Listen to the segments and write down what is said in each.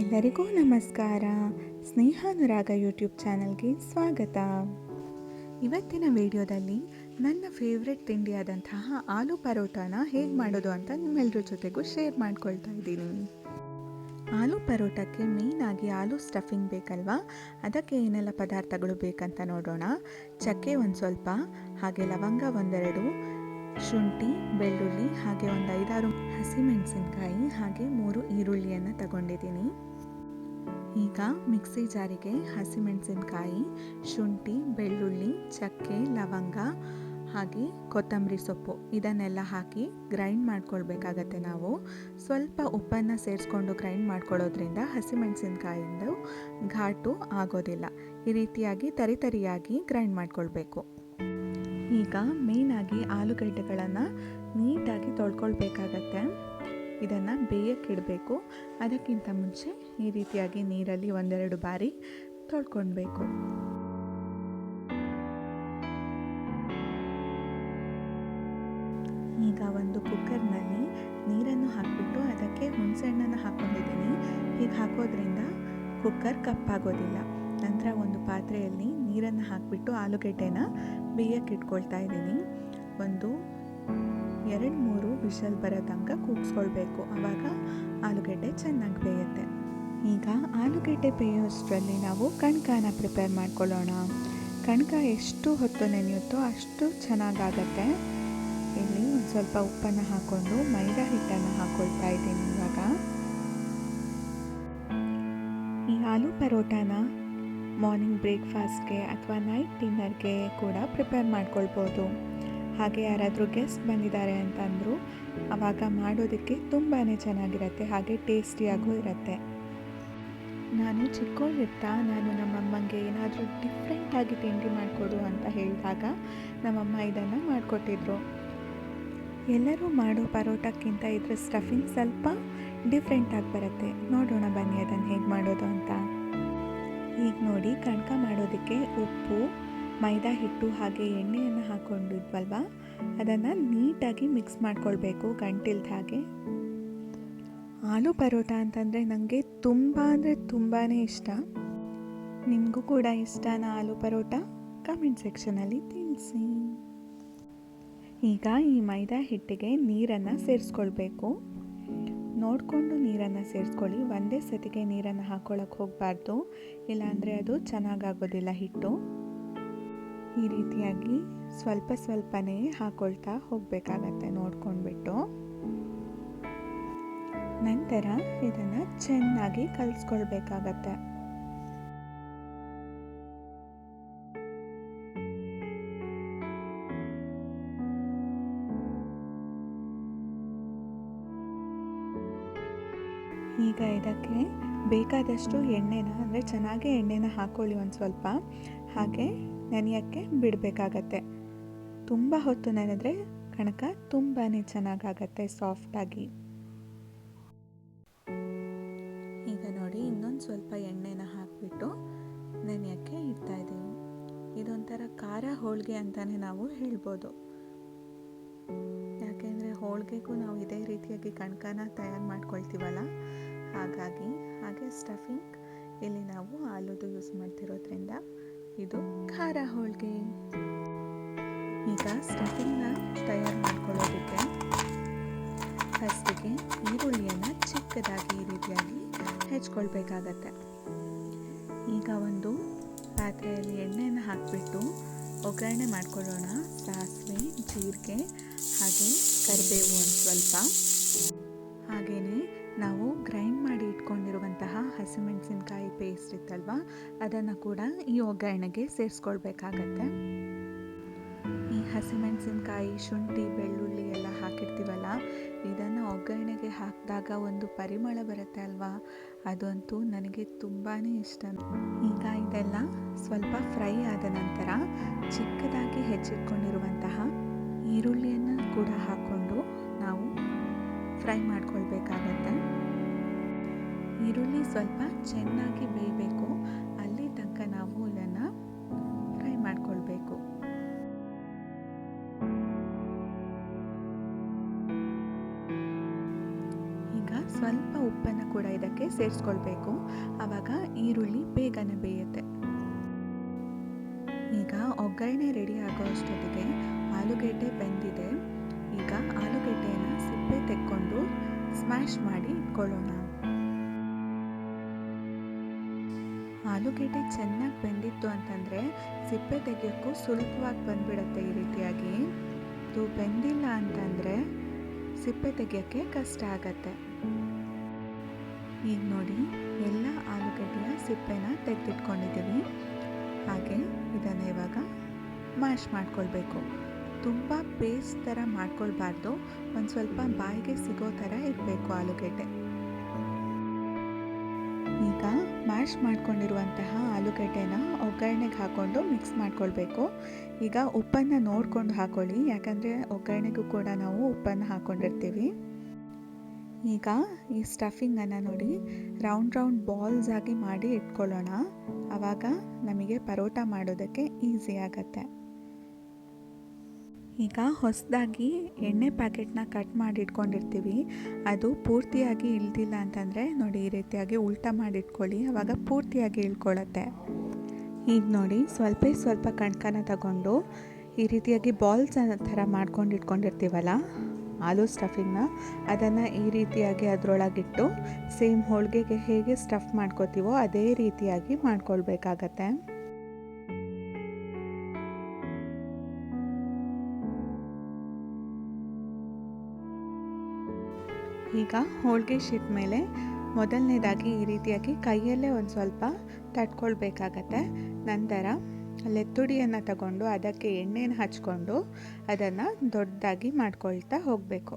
ಎಲ್ಲರಿಗೂ ನಮಸ್ಕಾರ. ಸ್ನೇಹಾನುರಾಗ ಯೂಟ್ಯೂಬ್ ಚಾನಲ್ಗೆ ಸ್ವಾಗತ. ಇವತ್ತಿನ ವಿಡಿಯೋದಲ್ಲಿ ನನ್ನ ಫೇವ್ರೆಟ್ ತಿಂಡಿಯಾದಂತಹ ಆಲೂ ಪರೋಟಾನ ಹೇಗೆ ಮಾಡೋದು ಅಂತ ನಿಮ್ಮೆಲ್ಲರ ಜೊತೆಗೂ ಶೇರ್ ಮಾಡ್ಕೊಳ್ತಾ ಇದ್ದೀನಿ. ಆಲೂ ಪರೋಟಕ್ಕೆ ಮೇಯ್ನಾಗಿ ಆಲೂ ಸ್ಟಫಿಂಗ್ ಬೇಕಲ್ವಾ? ಅದಕ್ಕೆ ಏನೆಲ್ಲ ಪದಾರ್ಥಗಳು ಬೇಕಂತ ನೋಡೋಣ. ಚಕ್ಕೆ ಒಂದು ಸ್ವಲ್ಪ, ಹಾಗೆ ಲವಂಗ ಒಂದೆರಡು ಶುಂಠಿ, ಬೆಳ್ಳುಳ್ಳಿ ಹಾಗೆ ಒಂದು ಐದಾರು ಹಸಿಮೆಣಸಿನ್ಕಾಯಿ ಹಾಗೆ ಮೂರು ಈರುಳ್ಳಿಯನ್ನು ತಗೊಂಡಿದ್ದೀನಿ. ಈಗ ಮಿಕ್ಸಿ ಜಾರಿಗೆ ಹಸಿಮೆಣಸಿನ್ಕಾಯಿ, ಶುಂಠಿ, ಬೆಳ್ಳುಳ್ಳಿ, ಚಕ್ಕೆ, ಲವಂಗ ಹಾಗೆ ಕೊತ್ತಂಬರಿ ಸೊಪ್ಪು ಇದನ್ನೆಲ್ಲ ಹಾಕಿ ಗ್ರೈಂಡ್ ಮಾಡ್ಕೊಳ್ಬೇಕಾಗತ್ತೆ ನಾವು. ಸ್ವಲ್ಪ ಉಪ್ಪನ್ನು ಸೇರಿಸ್ಕೊಂಡು ಗ್ರೈಂಡ್ ಮಾಡ್ಕೊಳ್ಳೋದ್ರಿಂದ ಹಸಿಮೆಣಸಿನ್ಕಾಯಿಂದ ಘಾಟು ಆಗೋದಿಲ್ಲ. ಈ ರೀತಿಯಾಗಿ ತರಿತರಿಯಾಗಿ ಗ್ರೈಂಡ್ ಮಾಡ್ಕೊಳ್ಬೇಕು. ಈಗ ಮೇಯ್ನಾಗಿ ಆಲೂಗಡ್ಡೆಗಳನ್ನು ನೀಟಾಗಿ ತೊಳ್ಕೊಳ್ಬೇಕಾಗತ್ತೆ. ಇದನ್ನು ಬೇಯಕ್ಕಿಡಬೇಕು ಅದಕ್ಕಿಂತ ಮುಂಚೆ ಈ ರೀತಿಯಾಗಿ ನೀರಲ್ಲಿ ಒಂದೆರಡು ಬಾರಿ ತೊಳ್ಕೊಳ್ಬೇಕು. ಈಗ ಒಂದು ಕುಕ್ಕರ್ನಲ್ಲಿ ನೀರನ್ನು ಹಾಕಿಬಿಟ್ಟು ಅದಕ್ಕೆ ಹುಣಸೆಹಣ್ಣನ್ನು ಹಾಕ್ಕೊಂಡಿದ್ದೀನಿ ಹೀಗೆ ಹಾಕೋದ್ರಿಂದ ಕುಕ್ಕರ್ ಕಪ್ಪಾಗೋದಿಲ್ಲ. ನಂತರ ಪಾತ್ರೆಯಲ್ಲಿ ನೀರನ್ನು ಹಾಕಿಬಿಟ್ಟು ಆಲೂಗೆಡ್ಡೆನ ಬೇಯಕ್ಕೆ ಇಟ್ಕೊಳ್ತಾ ಇದ್ದೀನಿ. ಒಂದು ಎರಡು ಮೂರು ವಿಷಲ್ ಬರೋ ತನಕ ಕೂಗಿಸ್ಕೊಳ್ಬೇಕು. ಆವಾಗ ಆಲೂಗೆಡ್ಡೆ ಚೆನ್ನಾಗಿ ಬೇಯುತ್ತೆ. ಈಗ ಆಲೂಗೆಡ್ಡೆ ಬೇಯೋಷ್ಟರಲ್ಲಿ ನಾವು ಕಣ್ಕಾನ ಪ್ರಿಪೇರ್ ಮಾಡ್ಕೊಳ್ಳೋಣ. ಕಣ್ಕ ಎಷ್ಟು ಹೊತ್ತು ನೆನೆಯುತ್ತೋ ಅಷ್ಟು ಚೆನ್ನಾಗಾಗತ್ತೆ. ಇಲ್ಲಿ ಒಂದು ಸ್ವಲ್ಪ ಉಪ್ಪನ್ನು ಹಾಕ್ಕೊಂಡು ಮೈದಾ ಹಿಟ್ಟನ್ನು ಹಾಕ್ಕೊಳ್ತಾ ಇದ್ದೀನಿ ಇವಾಗ. ಈ ಆಲೂ ಪರೋಟಾನ ಮಾರ್ನಿಂಗ್ ಬ್ರೇಕ್ಫಾಸ್ಟ್ಗೆ ಅಥವಾ ನೈಟ್ ಡಿನ್ನರ್ಗೆ ಕೂಡ ಪ್ರಿಪೇರ್ ಮಾಡ್ಕೊಳ್ಬೋದು. ಹಾಗೆ ಯಾರಾದರೂ ಗೆಸ್ಟ್ ಬಂದಿದ್ದಾರೆ ಅಂತಂದರು ಆವಾಗ ಮಾಡೋದಕ್ಕೆ ತುಂಬಾ ಚೆನ್ನಾಗಿರುತ್ತೆ, ಹಾಗೆ ಟೇಸ್ಟಿಯಾಗೂ ಇರುತ್ತೆ. ನಾನು ಚಿಕ್ಕವಳಿರ್ತಾ ನಾನು ನಮ್ಮಮ್ಮಂಗೆ ಏನಾದರೂ ಡಿಫ್ರೆಂಟಾಗಿ ತಿಂಡಿ ಮಾಡಿಕೊಡು ಅಂತ ಹೇಳಿದಾಗ ನಮ್ಮಮ್ಮ ಇದನ್ನು ಮಾಡಿಕೊಟ್ಟಿದ್ರು. ಎಲ್ಲರೂ ಮಾಡೋ ಪರೋಟಕ್ಕಿಂತ ಇದ್ರ ಸ್ಟಫಿಂಗ್ ಸ್ವಲ್ಪ ಡಿಫ್ರೆಂಟಾಗಿ ಬರುತ್ತೆ. ನೋಡೋಣ ಬನ್ನಿ ಅದನ್ನು ಹೇಗೆ ಮಾಡೋದು ಅಂತ. ಈಗ ನೋಡಿ ಕಣಕ ಮಾಡೋದಕ್ಕೆ ಉಪ್ಪು, ಮೈದಾ ಹಿಟ್ಟು ಹಾಗೆ ಎಣ್ಣೆಯನ್ನು ಹಾಕ್ಕೊಂಡಿದ್ವಲ್ವ ಅದನ್ನು ನೀಟಾಗಿ ಮಿಕ್ಸ್ ಮಾಡ್ಕೊಳ್ಬೇಕು ಗಂಟಿಲ್ದ ಹಾಗೆ. ಆಲೂ ಪರೋಟ ಅಂತಂದರೆ ನನಗೆ ತುಂಬ ಅಂದರೆ ತುಂಬಾ ಇಷ್ಟ. ನಿಮಗೂ ಕೂಡ ಇಷ್ಟನಾ ಆಲೂ ಪರೋಟ? ಕಮೆಂಟ್ ಸೆಕ್ಷನಲ್ಲಿ ತಿಳಿಸಿ. ಈಗ ಈ ಮೈದಾ ಹಿಟ್ಟಿಗೆ ನೀರನ್ನು ಸೇರಿಸ್ಕೊಳ್ಬೇಕು. ನೋಡಿಕೊಂಡು ನೀರನ್ನು ಸೇರಿಸ್ಕೊಳ್ಳಿ. ಒಂದೇ ಸತಿಗೆ ನೀರನ್ನು ಹಾಕ್ಕೊಳ್ಳೋಕೆ ಹೋಗಬಾರ್ದು. ಇಲ್ಲಾಂದರೆ ಅದು ಚೆನ್ನಾಗಾಗೋದಿಲ್ಲ ಹಿಟ್ಟು. ಈ ರೀತಿಯಾಗಿ ಸ್ವಲ್ಪ ಸ್ವಲ್ಪನೇ ಹಾಕ್ಕೊಳ್ತಾ ಹೋಗಬೇಕಾಗತ್ತೆ ನೋಡ್ಕೊಂಡ್ಬಿಟ್ಟು. ನಂತರ ಇದನ್ನು ಚೆನ್ನಾಗಿ ಕಲಿಸ್ಕೊಳ್ಬೇಕಾಗತ್ತೆ. ಈಗ ಇದಕ್ಕೆ ಬೇಕಾದಷ್ಟು ಎಣ್ಣೆನ, ಅಂದರೆ ಚೆನ್ನಾಗಿ ಎಣ್ಣೆನ ಹಾಕ್ಕೊಳ್ಳಿ ಒಂದು ಸ್ವಲ್ಪ. ಹಾಗೆ ನೆನೆಯೋಕ್ಕೆ ಬಿಡಬೇಕಾಗತ್ತೆ. ತುಂಬ ಹೊತ್ತು ನೆನೆದ್ರೆ ಕಣಕ ತುಂಬಾ ಚೆನ್ನಾಗಾಗತ್ತೆ ಸಾಫ್ಟಾಗಿ. ಈಗ ನೋಡಿ, ಇನ್ನೊಂದು ಸ್ವಲ್ಪ ಎಣ್ಣೆನ ಹಾಕಿಬಿಟ್ಟು ನೆನೆಯೋಕ್ಕೆ ಇಡ್ತಾ ಇದ್ದೀವಿ. ಇದೊಂಥರ ಖಾರ ಹೋಳಿಗೆ ಅಂತಲೇ ನಾವು ಹೇಳ್ಬೋದು. ಯಾಕೆಂದರೆ ಹೋಳಿಗೆಗೂ ನಾವು ಇದೇ ರೀತಿಯಾಗಿ ಕಣಕನ ತಯಾರು ಮಾಡ್ಕೊಳ್ತೀವಲ್ಲ ಹಾಗಾಗಿ ಹಾಗೆ ಸ್ಟಫಿಂಗ್ ಇಲ್ಲಿ ನಾವು ಆಲೂದು ಯೂಸ್ ಮಾಡ್ತಿರೋದ್ರಿಂದ ಇದು ಖಾರ ಹೋಳಿಗೆ. ಈಗ ಸ್ಟಫಿಂಗ್ನ ತಯಾರು ಮಾಡ್ಕೊಳ್ಳೋದಕ್ಕೆ ಫಸ್ಟಿಗೆ ಈರುಳ್ಳಿಯನ್ನು ಚಿಕ್ಕದಾಗಿ ಈ ರೀತಿಯಾಗಿ ಹೆಚ್ಕೊಳ್ಬೇಕಾಗತ್ತೆ. ಈಗ ಒಂದು ಪಾತ್ರೆಯಲ್ಲಿ ಎಣ್ಣೆಯನ್ನು ಹಾಕಿಬಿಟ್ಟು ಒಗ್ಗರಣೆ ಮಾಡ್ಕೊಳ್ಳೋಣ. ಸಾಸಿವೆ, ಜೀರಿಗೆ ಹಾಗೆ ಕರಿಬೇವು ಒಂದು ಸ್ವಲ್ಪ. ಹಾಗೆಯೇ ನಾವು ಗ್ರೈಂಡ್ ಮಾಡಿ ಇಟ್ಕೊಂಡಿರುವಂತಹ ಹಸಿಮೆಣಸಿನ್ಕಾಯಿ ಪೇಸ್ಟ್ ಇತ್ತಲ್ವಾ? ಅದನ್ನು ಕೂಡ ಈ ಒಗ್ಗರಣೆಗೆ ಸೇರಿಸ್ಕೊಳ್ಬೇಕಾಗತ್ತೆ. ಈ ಹಸಿಮೆಣಸಿನ್ಕಾಯಿ, ಶುಂಠಿ, ಬೆಳ್ಳುಳ್ಳಿ ಎಲ್ಲ ಹಾಕಿರ್ತೀವಲ್ಲ, ಇದನ್ನು ಒಗ್ಗರಣೆಗೆ ಹಾಕಿದಾಗ ಒಂದು ಪರಿಮಳ ಬರುತ್ತೆ ಅಲ್ವಾ? ಅದಂತೂ ನನಗೆ ತುಂಬಾ ಇಷ್ಟ. ಈಗ ಇದೆಲ್ಲ ಸ್ವಲ್ಪ ಫ್ರೈ ಆದ ನಂತರ ಚಿಕ್ಕದಾಗಿ ಹೆಚ್ಚಿಟ್ಕೊಂಡಿರುವಂತಹ ಈರುಳ್ಳಿಯನ್ನು ಕೂಡ ಹಾಕ್ಕೊಂಡು ಫ್ರೈ ಮಾಡ್ಕೊಳ್ಬೇಕಾಗತ್ತೆ. ಈರುಳ್ಳಿ ಸ್ವಲ್ಪ ಚೆನ್ನಾಗಿ ಬೇಯಬೇಕು. ಅಲ್ಲಿ ತನಕ ನಾವು ಇದನ್ನು ಫ್ರೈ ಮಾಡ್ಕೊಳ್ಬೇಕು. ಈಗ ಸ್ವಲ್ಪ ಉಪ್ಪನ್ನು ಕೂಡ ಇದಕ್ಕೆ ಸೇರಿಸ್ಕೊಳ್ಬೇಕು. ಆವಾಗ ಈರುಳ್ಳಿ ಬೇಗನೆ ಬೇಯುತ್ತೆ. ಈಗ ಒಗ್ಗರಣೆ ರೆಡಿ ಆಗೋ ಅಷ್ಟೊತ್ತಿಗೆ ಆಲೂಗೆಡ್ಡೆ ಬೆಂದಿದೆ. ಈಗ ಆಲೂಗೆಡ್ಡೆಯನ್ನು ಸಿಪ್ಪೆ ತೆಕ್ಕೊಂಡು ಸ್ಮ್ಯಾಶ್ ಮಾಡಿ ಇಟ್ಕೊಳ್ಳೋಣ. ಆಲೂಗೆಡ್ಡೆ ಚೆನ್ನಾಗಿ ಬೆಂದಿತ್ತು ಅಂತಂದರೆ ಸಿಪ್ಪೆ ತೆಗಿಯೋಕ್ಕೂ ಸುಲಭವಾಗಿ ಬಂದ್ಬಿಡುತ್ತೆ ಈ ರೀತಿಯಾಗಿ. ಇದು ಬೆಂದಿಲ್ಲ ಅಂತಂದರೆ ಸಿಪ್ಪೆ ತೆಗಿಯೋಕ್ಕೆ ಕಷ್ಟ ಆಗತ್ತೆ. ಈಗ ನೋಡಿ, ಎಲ್ಲ ಆಲೂಗಡ್ಡೆಯ ಸಿಪ್ಪೆನ ತೆಗೆದಿಟ್ಕೊಂಡಿದ್ದೀವಿ. ಹಾಗೆ ಇದನ್ನು ಇವಾಗ ಮ್ಯಾಶ್ ಮಾಡ್ಕೊಳ್ಬೇಕು. ತುಂಬ ಪೇಸ್ಟ್ ಥರ ಮಾಡ್ಕೊಳ್ಬಾರ್ದು. ಒಂದು ಸ್ವಲ್ಪ ಬಾಯಿಗೆ ಸಿಗೋ ಥರ ಇರಬೇಕು ಆಲೂಗೆಡ್ಡೆ. ಈಗ ಮ್ಯಾಶ್ ಮಾಡ್ಕೊಂಡಿರುವಂತಹ ಆಲೂಗಡ್ಡೆನ ಒಗ್ಗರಣೆಗೆ ಹಾಕ್ಕೊಂಡು ಮಿಕ್ಸ್ ಮಾಡ್ಕೊಳ್ಬೇಕು. ಈಗ ಉಪ್ಪನ್ನು ನೋಡ್ಕೊಂಡು ಹಾಕೊಳ್ಳಿ. ಯಾಕಂದರೆ ಒಗ್ಗರಣೆಗೂ ಕೂಡ ನಾವು ಉಪ್ಪನ್ನು ಹಾಕ್ಕೊಂಡಿರ್ತೀವಿ ಈಗ ಈ ಸ್ಟಫಿಂಗನ್ನು ನೋಡಿ. ರೌಂಡ್ ರೌಂಡ್ ಬಾಲ್ಸ್ ಆಗಿ ಮಾಡಿ ಇಟ್ಕೊಳ್ಳೋಣ. ಆವಾಗ ನಮಗೆ ಪರೋಟ ಮಾಡೋದಕ್ಕೆ ಈಸಿ ಆಗತ್ತೆ. ಈಗ ಹೊಸದಾಗಿ ಎಣ್ಣೆ ಪ್ಯಾಕೆಟ್ನ ಕಟ್ ಮಾಡಿ ಇಟ್ಕೊಂಡಿರ್ತೀವಿ ಅದು ಪೂರ್ತಿಯಾಗಿ ಇಳ್ದಿಲ್ಲ ಅಂತಂದರೆ ನೋಡಿ ಈ ರೀತಿಯಾಗಿ ಉಲ್ಟ ಮಾಡಿಟ್ಕೊಳ್ಳಿ ಆವಾಗ ಪೂರ್ತಿಯಾಗಿ ಇಳ್ಕೊಳ್ಳುತ್ತೆ. ಈಗ ನೋಡಿ ಸ್ವಲ್ಪ ಸ್ವಲ್ಪ ಕಣ್ಕನ ತಗೊಂಡು ಈ ರೀತಿಯಾಗಿ ಬಾಲ್ಸ್ ಥರ ಮಾಡ್ಕೊಂಡು ಇಟ್ಕೊಂಡಿರ್ತೀವಲ್ಲ ಆಲೂ ಸ್ಟಫಿಂಗ್ನ, ಅದನ್ನು ಈ ರೀತಿಯಾಗಿ ಅದರೊಳಗಿಟ್ಟು ಸೇಮ್ ಹೋಳಿಗೆಗೆ ಹೇಗೆ ಸ್ಟಫ್ ಮಾಡ್ಕೋತೀವೋ ಅದೇ ರೀತಿಯಾಗಿ ಮಾಡ್ಕೊಳ್ಬೇಕಾಗತ್ತೆ. ಈಗ ಹೋಳಿಗೆ ಶೀಟ್ ಮೇಲೆ ಮೊದಲನೇದಾಗಿ ಈ ರೀತಿಯಾಗಿ ಕೈಯಲ್ಲೇ ಒಂದು ಸ್ವಲ್ಪ ತಟ್ಕೊಳ್ಬೇಕಾಗತ್ತೆ. ನಂತರ ಲೆತ್ತುಡಿಯನ್ನು ತಗೊಂಡು ಅದಕ್ಕೆ ಎಣ್ಣೆನ ಹಚ್ಕೊಂಡು ಅದನ್ನು ದೊಡ್ಡದಾಗಿ ಮಾಡ್ಕೊಳ್ತಾ ಹೋಗಬೇಕು.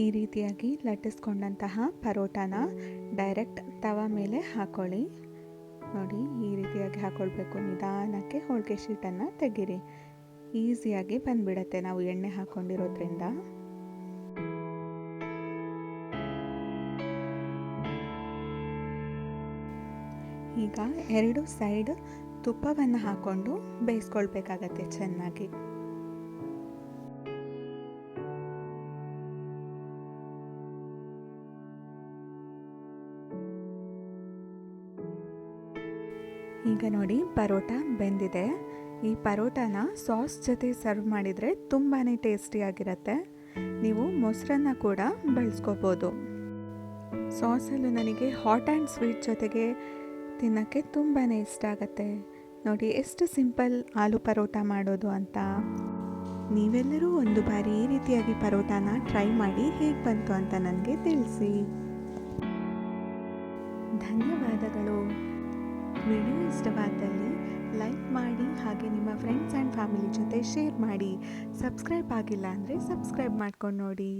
ಈ ರೀತಿಯಾಗಿ ಲಟ್ಟಿಸ್ಕೊಂಡಂತಹ ಪರೋಟಾನ ಡೈರೆಕ್ಟ್ ತವ ಮೇಲೆ ಹಾಕೊಳ್ಳಿ. ನೋಡಿ, ಈ ರೀತಿಯಾಗಿ ಹಾಕ್ಕೊಳ್ಬೇಕು ನಿಧಾನಕ್ಕೆ ಹೋಳಿಗೆ ಶೀಟನ್ನು ತೆಗೀರಿ. ಈಸಿಯಾಗಿ ಬಂದ್ಬಿಡತ್ತೆ ನಾವು ಎಣ್ಣೆ ಹಾಕ್ಕೊಂಡಿರೋದ್ರಿಂದ ಈಗ ಎರಡು ಸೈಡ್ ತುಪ್ಪವನ್ನು ಹಾಕ್ಕೊಂಡು ಬೇಯಿಸ್ಕೊಳ್ಬೇಕಾಗತ್ತೆ ಚೆನ್ನಾಗಿ. ಈಗ ನೋಡಿ, ಪರೋಟ ಬೆಂದಿದೆ. ಈ ಪರೋಟಾನ ಸಾಸ್ ಜೊತೆ ಸರ್ವ್ ಮಾಡಿದರೆ ತುಂಬಾ ಟೇಸ್ಟಿಯಾಗಿರುತ್ತೆ ನೀವು ಮೊಸರನ್ನ ಕೂಡ ಬಳಸ್ಕೋಬೋದು. ಸಾಸಲ್ಲೂ ನನಗೆ ಹಾಟ್ ಆ್ಯಂಡ್ ಸ್ವೀಟ್ ಜೊತೆಗೆ ತಿನ್ನೋಕ್ಕೆ ತುಂಬಾ ಇಷ್ಟ ಆಗುತ್ತೆ. ನೋಡಿ, ಎಷ್ಟು ಸಿಂಪಲ್ ಆಲೂ ಪರೋಟ ಮಾಡೋದು ಅಂತ. ನೀವೆಲ್ಲರೂ ಒಂದು ಬಾರಿ ಈ ರೀತಿಯಾಗಿ ಪರೋಟಾನ ಟ್ರೈ ಮಾಡಿ ಹೇಗೆ ಬಂತು ಅಂತ ನನಗೆ ತಿಳಿಸಿ. ಧನ್ಯವಾದಗಳು. ವಿಡಿಯೋ ಇಷ್ಟವಾದಲ್ಲಿ ಲೈಕ್ ಮಾಡಿ ಹಾಗೆ ನಿಮ್ಮ ಫ್ರೆಂಡ್ಸ್ ಆ್ಯಂಡ್ ಫ್ಯಾಮಿಲಿ ಜೊತೆ ಶೇರ್ ಮಾಡಿ. ಸಬ್ಸ್ಕ್ರೈಬ್ ಆಗಿಲ್ಲ ಅಂದರೆ ಸಬ್ಸ್ಕ್ರೈಬ್ ಮಾಡ್ಕೊಂಡು ನೋಡಿ.